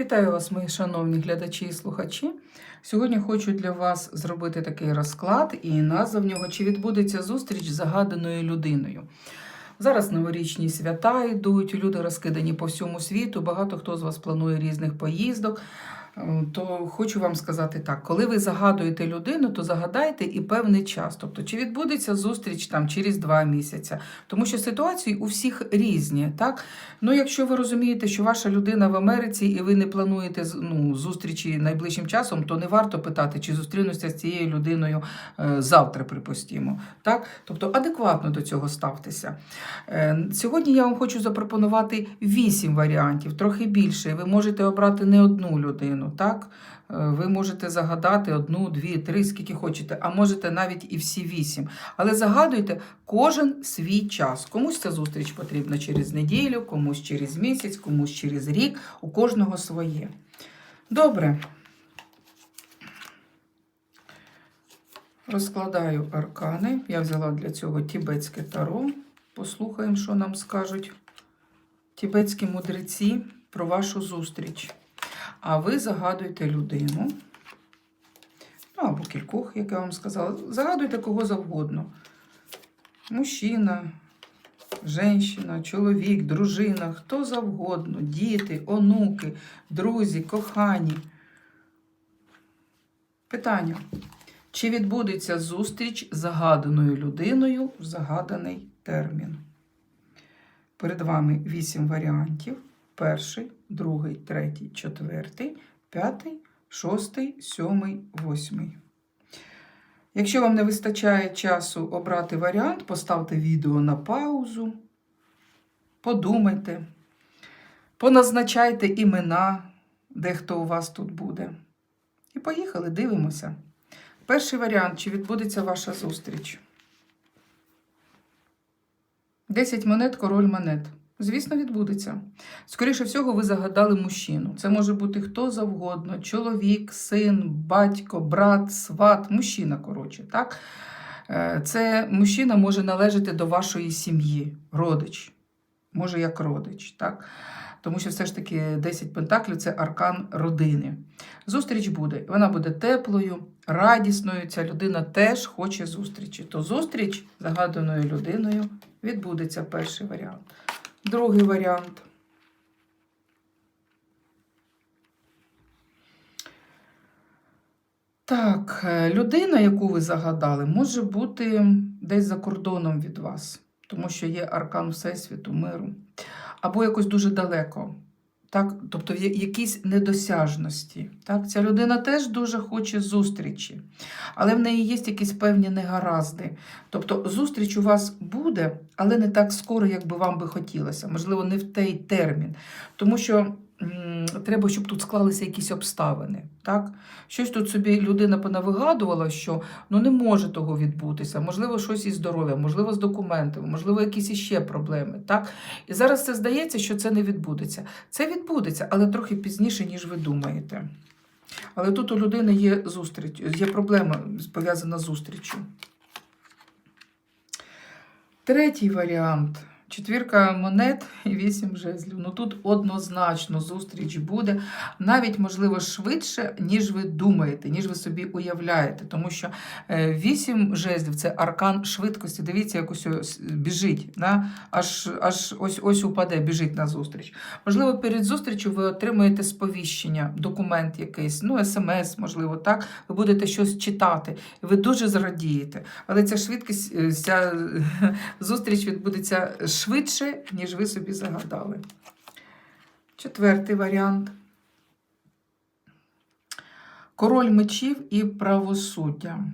Вітаю вас, мої шановні глядачі і слухачі. Сьогодні хочу для вас зробити такий розклад, і назва в нього чи відбудеться зустріч з загаданою людиною. Зараз новорічні свята йдуть, люди розкидані по всьому світу. Багато хто з вас планує різних поїздок. То хочу вам сказати так: коли ви загадуєте людину, то загадайте і певний час. Тобто, чи відбудеться зустріч там через два місяці, тому що ситуації у всіх різні. Так? Ну, якщо ви розумієте, що ваша людина в Америці і ви не плануєте ну, зустрічі найближчим часом, то не варто питати, чи зустрінуся з цією людиною е, завтра, припустимо. Так? Тобто адекватно до цього ставтеся. Е, Сьогодні я вам хочу запропонувати вісім варіантів, трохи більше. Ви можете обрати не одну людину. Так? Е, Ви можете загадати одну, дві, три, скільки хочете, а можете навіть і всі вісім. Але загадуйте кожен свій час. Комусь ця зустріч потрібна через неділю, комусь через місяць, комусь через рік, у кожного своє. Добре. Розкладаю аркани. Я взяла для цього тібетське таро. Послухаємо, що нам скажуть тібетські мудреці про вашу зустріч. А ви загадуєте людину. Ну, або кількох, як я вам сказала. Загадуйте кого завгодно. Мужчина, женщина, чоловік, дружина, хто завгодно, діти, онуки, друзі, кохані. Питання. Чи відбудеться зустріч з загаданою людиною в загаданий термін? Перед вами вісім варіантів: перший, другий, третій, четвертий, п'ятий, шостий, сьомий, восьмий. Якщо вам не вистачає часу обрати варіант, поставте відео на паузу, подумайте, поназначайте імена, де хто у вас тут буде. І поїхали, дивимося. Перший варіант, чи відбудеться ваша зустріч? 10 монет, король монет. Звісно, відбудеться. Скоріше всього, ви загадали мужчину. Це може бути хто завгодно: чоловік, син, батько, брат, сват, мужчина, коротше. так? Е, Це мужчина може належати до вашої сім'ї, родич. Може, як родич. так? Тому що все ж таки 10 пентаклів це аркан родини. Зустріч буде. Вона буде теплою, радісною. Ця людина теж хоче зустрічі. То зустріч загаданою людиною відбудеться перший варіант. Другий варіант. Так, е, людина, яку ви загадали, може бути десь за кордоном від вас, тому що є аркан Всесвіту, миру, або якось дуже далеко. Так, тобто в якійсь недосяжності. Так? Ця людина теж дуже хоче зустрічі, але в неї є якісь певні негаразди. Тобто зустріч у вас буде, але не так скоро, як би вам би хотілося. Можливо, не в той термін. Тому що треба, щоб тут склалися якісь обставини. Так? Щось тут собі людина понавигадувала, що ну, не може того відбутися. Можливо, щось із здоров'ям, можливо, з документами, можливо, якісь іще проблеми. Так? І зараз це здається, що це не відбудеться. Це відбудеться, але трохи пізніше, ніж ви думаєте. Але тут у людини є зустріч, є проблема пов'язана з зустрічю. Третій варіант. Четвірка монет і вісім жезлів. Ну тут однозначно зустріч буде, навіть, можливо, швидше, ніж ви думаєте, ніж ви собі уявляєте. Тому що е, вісім жезлів це аркан швидкості. Дивіться, як ось біжить, да? аж, аж ось ось упаде, біжить на зустріч. Можливо, перед зустрічю ви отримаєте сповіщення, документ якийсь, ну, смс, можливо, так. Ви будете щось читати, ви дуже зрадієте. Але ця швидкість, е, ця зустріч відбудеться швидше, ніж ви собі загадали. Четвертий варіант. Король мечів і правосуддя.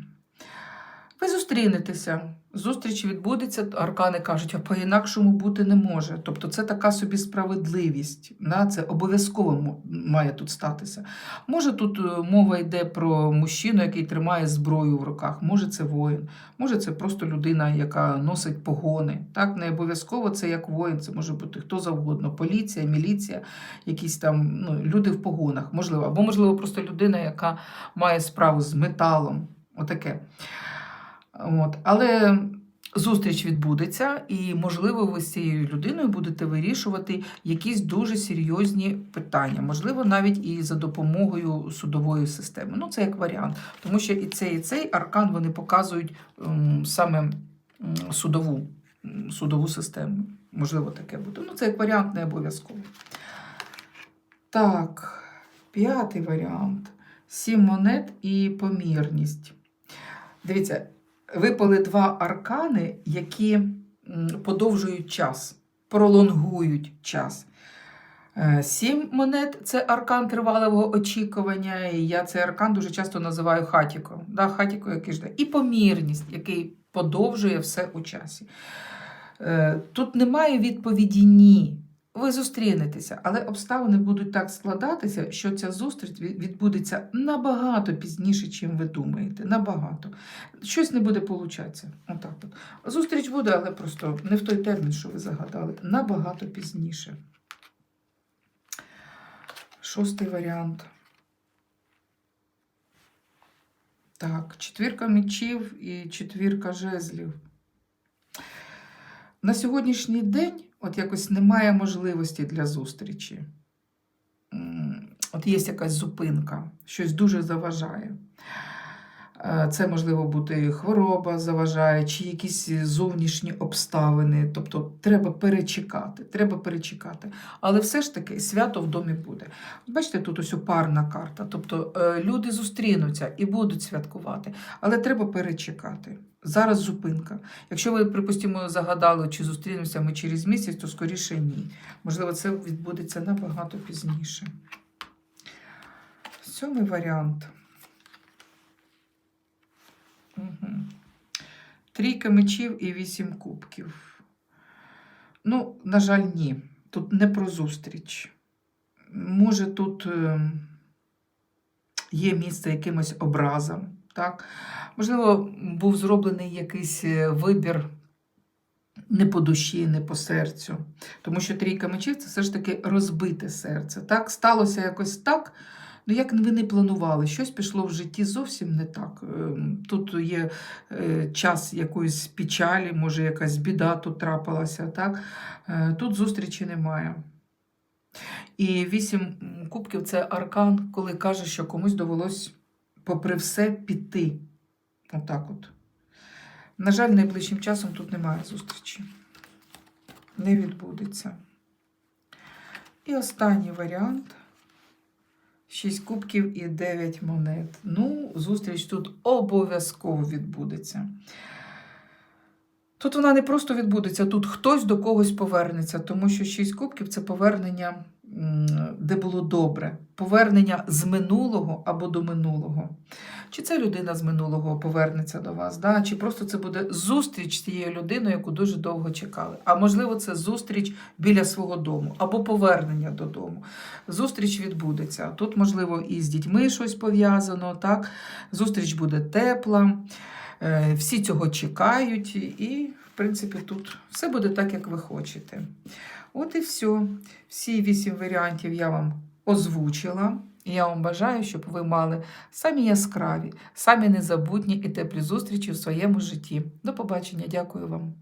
Ви зустрінетеся. Зустріч відбудеться, аркани кажуть, а по-інакшому бути не може. Тобто це така собі справедливість. Да? Це обов'язково має тут статися. Може, тут е, мова йде про мужчину, який тримає зброю в руках, може, це воїн, може, це просто людина, яка носить погони. Так? Не обов'язково це як воїн, це може бути хто завгодно, поліція, міліція, якісь там ну, люди в погонах, можливо, або, можливо, просто людина, яка має справу з металом. Отаке. От. Але Зустріч відбудеться, і, можливо, ви з цією людиною будете вирішувати якісь дуже серйозні питання, можливо, навіть і за допомогою судової системи. Ну, це як варіант, тому що і цей, і цей аркан вони показують ем, саме судову, судову систему. Можливо, таке буде. Ну, це як варіант, не обов'язково. Так, п'ятий варіант: сім монет і помірність. Дивіться, випали два аркани, які подовжують час, пролонгують час. Е, Сім монет це аркан тривалого очікування. І я цей аркан дуже часто називаю хатіко. Да, хатіко, який жде. І помірність, який подовжує все у часі. Е, Тут немає відповіді ні. Ви зустрінетеся, але обставини будуть так складатися, що ця зустріч відбудеться набагато пізніше, чим ви думаєте. Набагато. Щось не буде получатися. Отак от. Зустріч буде, але просто не в той термін, що ви загадали. Набагато пізніше. Шостий варіант. Так, четвірка мечів і четвірка жезлів. На сьогоднішній день от якось немає можливості для зустрічі. От є якась зупинка, щось дуже заважає. Е, Це можливо бути хвороба заважає, чи якісь зовнішні обставини. Тобто треба перечекати. Треба перечекати. Але все ж таки свято в домі буде. Бачите, тут ось парна карта. Тобто е, люди зустрінуться і будуть святкувати, але треба перечекати. Зараз зупинка. Якщо ви, припустимо, загадали, чи зустрінемося ми через місяць, то скоріше ні. Можливо, це відбудеться набагато пізніше. Сьомий варіант. Угу. Трійка мечів і вісім кубків. Ну, на жаль, ні. Тут не про зустріч. Може, тут е, є місце якимось образом. Так? Можливо, був зроблений якийсь е, вибір не по душі, не по серцю. Тому що трійка мечів це все ж таки розбите серце. Так? Сталося якось так, ну як ви не планували, щось пішло в житті зовсім не так. Ем, Тут є е, час якоїсь печалі, може якась біда тут трапилася. Так? Е, Тут зустрічі немає. І вісім кубків це аркан, коли каже, що комусь довелось, попри все, піти. Отак от. На жаль, найближчим часом тут немає зустрічі. Не відбудеться. І останній варіант. 6 кубків і 9 монет. Ну, зустріч тут обов'язково відбудеться. Тут вона не просто відбудеться, тут хтось до когось повернеться, тому що 6 кубків це повернення, де було добре, повернення з минулого або до минулого. Чи це людина з минулого повернеться до вас, да? чи просто це буде зустріч з тією людиною, яку дуже довго чекали. А можливо, це зустріч біля свого дому або повернення додому. Зустріч відбудеться. Тут, можливо, і з дітьми щось пов'язано. так? Зустріч буде тепла. Е, Всі цього чекають, і, в принципі, тут все буде так, як ви хочете. От і все. Всі вісім варіантів я вам озвучила. І я вам бажаю, щоб ви мали самі яскраві, самі незабутні і теплі зустрічі в своєму житті. До побачення, дякую вам.